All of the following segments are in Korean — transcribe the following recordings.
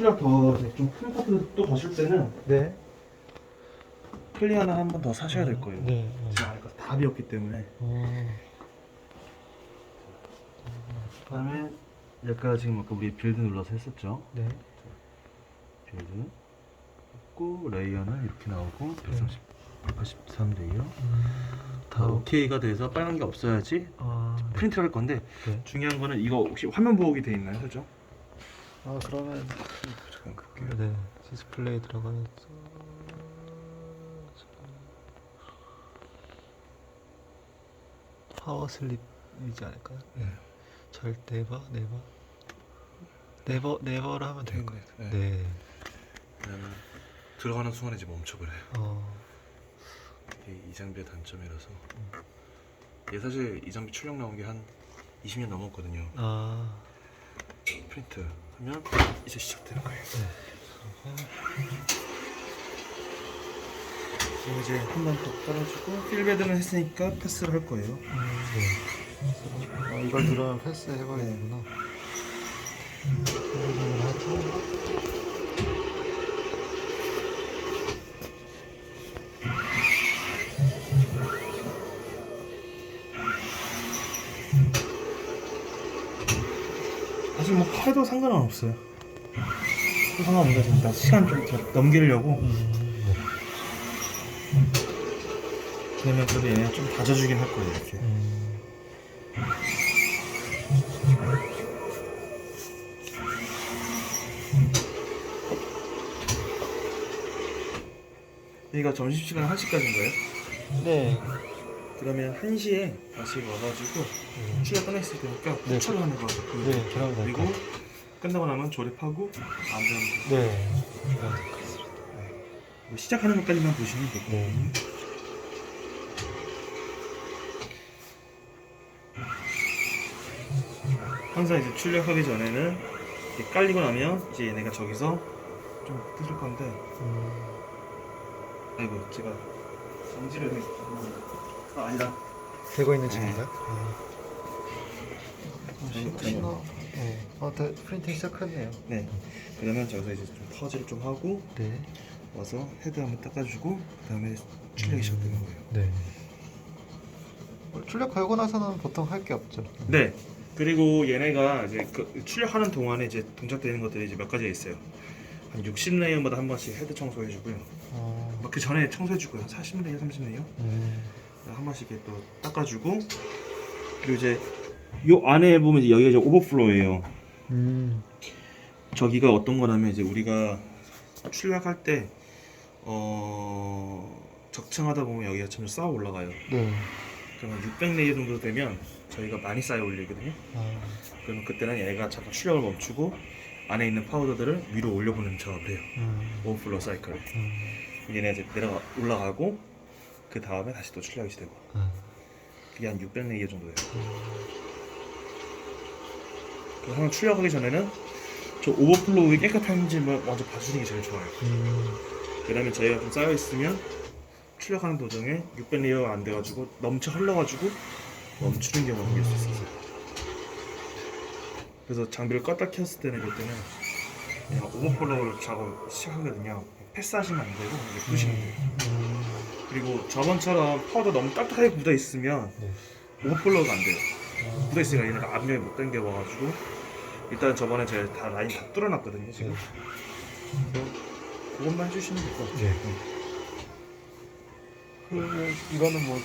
출력 더좀큰 파트 또 거실 때는 네. 클리 하나 한 번 더 사셔야 될 거예요. 네. 지금 안에가 다 비었기 때문에. 어. 그다음에 아까 지금 아까 우리 빌드 눌러서 했었죠. 네. 빌드 했고 레이어는 이렇게 나오고 130, 183 레이어 다 어. OK가 돼서 빨간 게 없어야지 아. 프린트를 할 건데 네. 중요한 거는 이거 혹시 화면 보호기 돼 있나요, 그죠? 아 그러면 잠깐 끌게요. 네 디스플레이 들어가서 파워 슬립이지 않을까요? 네. 절대 네버 네버 네버 네버로 하면 될 것 같아요. 네. 그러면 들어가는 순간에 이제 멈춰버려요. 어. 이게 이 장비의 단점이라서. 얘 사실 이 장비 출력 나온 게 한 20년 넘었거든요. 아. 프린트 하면 이제 시작되는 거예요. 지금 이제 한 번더 깔아주고 필베드는 했으니까 패스를 할 거예요. 음, 네. 아, 이걸 들어면 패스 되구나. 패스를 하고. 아직 뭐 해도 상관은 없어요. 지금 나 시간 좀더 넘기려고 음, 네. 그러면 그래도 얘네 좀 다져주긴 할 거예요 이렇게. 음. 여기가 점심시간 1시까지인가요? 네. 그러면 1시에 다시 와가지고 추가 끝냈을 테니까 네. 추천을 하는 거 네, 그러면 될 그리고 것 끝나고 나면 조립하고 안 되면 네. 뭐 시작하는 것까지만 보시면 되고 네. 항상 이제 출력하기 전에는 이렇게 깔리고 나면 이제 얘네가 저기서 좀 뜯을 건데 음. 아이고 제가 정지를 해 아, 아니다 되고 있는 네. 중인가요? 네, 신호. 네. 어, 다 프린팅 시작했네요. 네 그러면 저기서 이제 좀 퍼즐을 좀 하고 네. 와서 헤드 한번 닦아주고 그 다음에 출력이 시작되는 거예요 네. 출력 걸고 나서는 보통 할 게 없죠. 네. 그리고 얘네가 이제 그 출력하는 동안에 이제 동작되는 것들이 이제 몇 가지가 있어요. 한 60레이어마다 한 번씩 헤드 청소해주고요. 어. 뭐그 전에 청소해주고요. 40레이어, 30레이어 음. 한 번씩 이렇게 또 닦아주고 그리고 이제 요 안에 보면 이제 여기가 이제 오버플로우예요. 음. 저기가 어떤 거냐면 이제 우리가 출력할 때 어. 적층하다 보면 여기가 점점 쌓아 올라가요. 네. 그러면 600레이어 정도 되면 저희가 많이 쌓여 올리거든요. 아. 그러면 그때는 얘가 잠깐 출력을 멈추고 안에 있는 파우더들을 위로 올려보는 작업을 해요. 음. 오버플로 사이클. 음. 얘네 이제 내려가 올라가고 그 다음에 다시 또 출력이 되고 아. 그게 한 600레이어 정도 돼요. 그래서 항상 출력하기 전에는 저 오버플로우의 깨끗한지 뭐 먼저 봐주는 게 제일 좋아요. 음. 그다음에 저희가 좀 쌓여 있으면 출력하는 도중에 600레이어가 안 돼가지고 넘쳐 흘러가지고 멈추는 경우가 생길 수 있어요. 그래서 장비를 껐다 켰을 때는 그때는 그냥 오버플로우 작업 시작하거든요. 패스하시면 안 되고 이제 끄시면 돼요. 음. 그리고 저번처럼 파우더 너무 딱딱하게 굳어 있으면 네. 오버플로우가 안 돼요. 아. 굳어 있으니까 얘네가 압력이 못 당겨봐가지고 일단 저번에 제가 다 라인 다 뚫어놨거든요 지금. 그래서 그것만 해주시면 될 것 같아요. 네. 그러면 이거는 뭐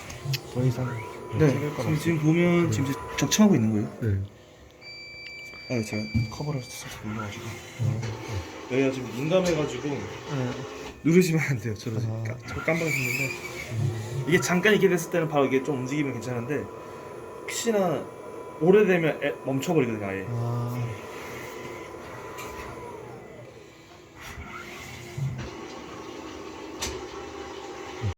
더 이상 네, 건 지금? 지금 보면 네. 지금 이제 적층하고 있는 거예요. 네. 아, 제가 커버를 살짝 눌러가지고 어. 여기가 지금 민감해가지고 네. 누르시면 안 돼요. 지금 아. 까- 저 깜빡 했는데 이게 잠깐 이렇게 됐을 때는 바로 이게 좀 움직이면 괜찮은데 혹시나 오래되면 애- 멈춰버리거든요 아예. 아.